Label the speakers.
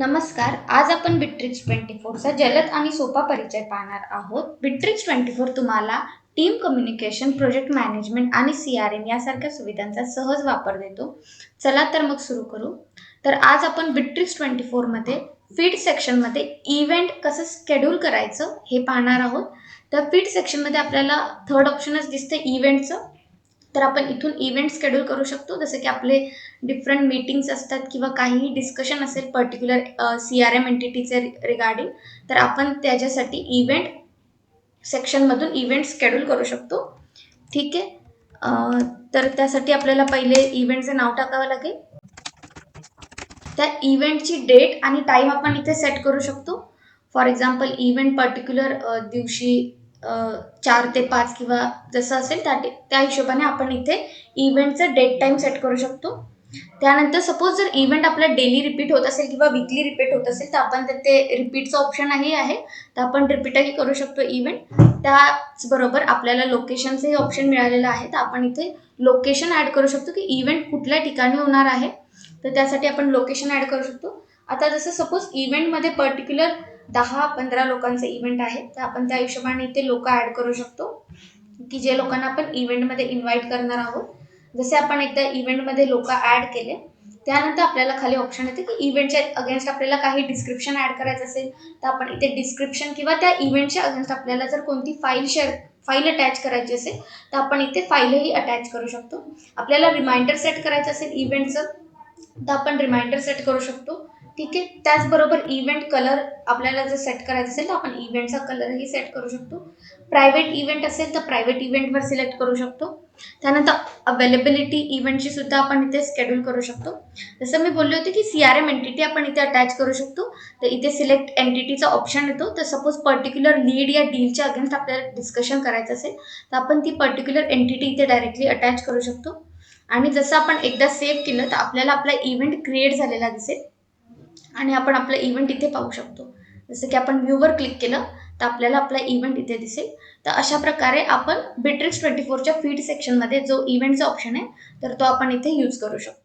Speaker 1: नमस्कार आज आपण बिट्रिक्स ट्वेंटी फोरचा जलद आणि सोपा परिचय पाहणार आहोत. बिट्रिक्स ट्वेंटी फोर तुम्हाला टीम कम्युनिकेशन प्रोजेक्ट मॅनेजमेंट आणि सी आर एम यासारख्या सुविधांचा सहज वापर देतो. चला तर मग सुरू करू. तर आज आपण बिट्रिक्स ट्वेंटी फोरमध्ये फीड सेक्शनमध्ये इव्हेंट कसं स्केड्यूल करायचं हे पाहणार आहोत. तर फीड सेक्शनमध्ये आपल्याला थर्ड ऑप्शनच दिसतं इव्हेंटचं तर आपण इथून इव्हेंट स्केड्यूल करू शकतो. जसं की आपले डिफरंट मीटिंग्स असतात किंवा काहीही डिस्कशन असेल पर्टिक्युलर सी आर एम एंटिटीचे रिगार्डिंग तर आपण त्याच्यासाठी इव्हेंट सेक्शनमधून इव्हेंट स्केड्यूल करू शकतो. ठीक आहे? तर त्यासाठी आपल्याला पहिले इव्हेंटचं नाव टाकावं लागेल. त्या इव्हेंटची डेट आणि टाईम आपण इथे सेट करू शकतो. फॉर एक्झाम्पल इव्हेंट पर्टिक्युलर दिवशी चार ते पाच किंवा जसं असेल त्या त्या हिशोबाने आपण इथे इव्हेंटचं डेट टाईम सेट करू शकतो. त्यानंतर सपोज जर इव्हेंट आपला डेली रिपीट होत असेल किंवा विकली रिपीट होत असेल तर आपण ते रिपीटचं ऑप्शनही आहे तर आपण रिपीटही करू शकतो इव्हेंट त्याचबरोबर आपल्याला लोकेशनचंही ऑप्शन मिळालेलं आहे. तर आपण इथे लोकेशन ॲड करू शकतो की इव्हेंट कुठल्या ठिकाणी होणार आहे. तर त्यासाठी आपण लोकेशन ॲड करू शकतो. आता जसं सपोज इव्हेंटमध्ये पर्टिक्युलर दहा पंधरा लोकांचं इव्हेंट आहे तर आपण त्या हिशोबाने इथे लोक ॲड करू शकतो. की जे लोकांना आपण इव्हेंटमध्ये इन्व्हाइट करणार आहोत. जसे आपण एकदा इव्हेंटमध्ये लोक ॲड केले त्यानंतर आपल्याला खाली ऑप्शन येते की इव्हेंटच्या अगेन्स्ट आपल्याला काही डिस्क्रिप्शन ॲड करायचं असेल तर आपण इथे डिस्क्रिप्शन किंवा त्या इव्हेंटच्या अगेन्स्ट आपल्याला जर कोणती फाईल शेअर फाईल अटॅच करायची असेल तर आपण इथे फाईलही अटॅच करू शकतो. आपल्याला रिमाइंडर सेट करायचं असेल इव्हेंटचं तर आपण रिमाइंडर सेट करू शकतो. ठीक आहे? त्याचबरोबर इव्हेंट कलर आपल्याला जर सेट करायचं असेल तर आपण इव्हेंटचा कलरही सेट करू शकतो. प्रायव्हेट इव्हेंट असेल तर प्रायव्हेट इव्हेंटवर सिलेक्ट करू शकतो. त्यानंतर अवेलेबिलिटी इव्हेंटची सुद्धा आपण इथे स्केड्यूल करू शकतो. जसं मी बोलले होते की सी आर एम एंटिटी आपण इथे अटॅच करू शकतो. तर इथे सिलेक्ट एंटिटीचा ऑप्शन येतो. तर सपोज पर्टिक्युलर लीड या डीलच्या अगेन्स्ट आपल्याला डिस्कशन करायचं असेल तर आपण ती पर्टिक्युलर एंटिटी इथे डायरेक्टली अटॅच करू शकतो. आणि जसं आपण एकदा सेव्ह केलं तर आपल्याला आपला इव्हेंट क्रिएट झालेला दिसेल. आणि आपण आपलं इव्हेंट इथे पाहू शकतो. जसं की आपण व्ह्यूवर क्लिक केलं तर आपल्याला आपला इव्हेंट इथे दिसेल. तर अशा प्रकारे आपण बिट्रिक्स ट्वेंटी फोरच्या फीड सेक्शनमध्ये जो इव्हेंटचा ऑप्शन आहे तर तो आपण इथे यूज करू शकतो.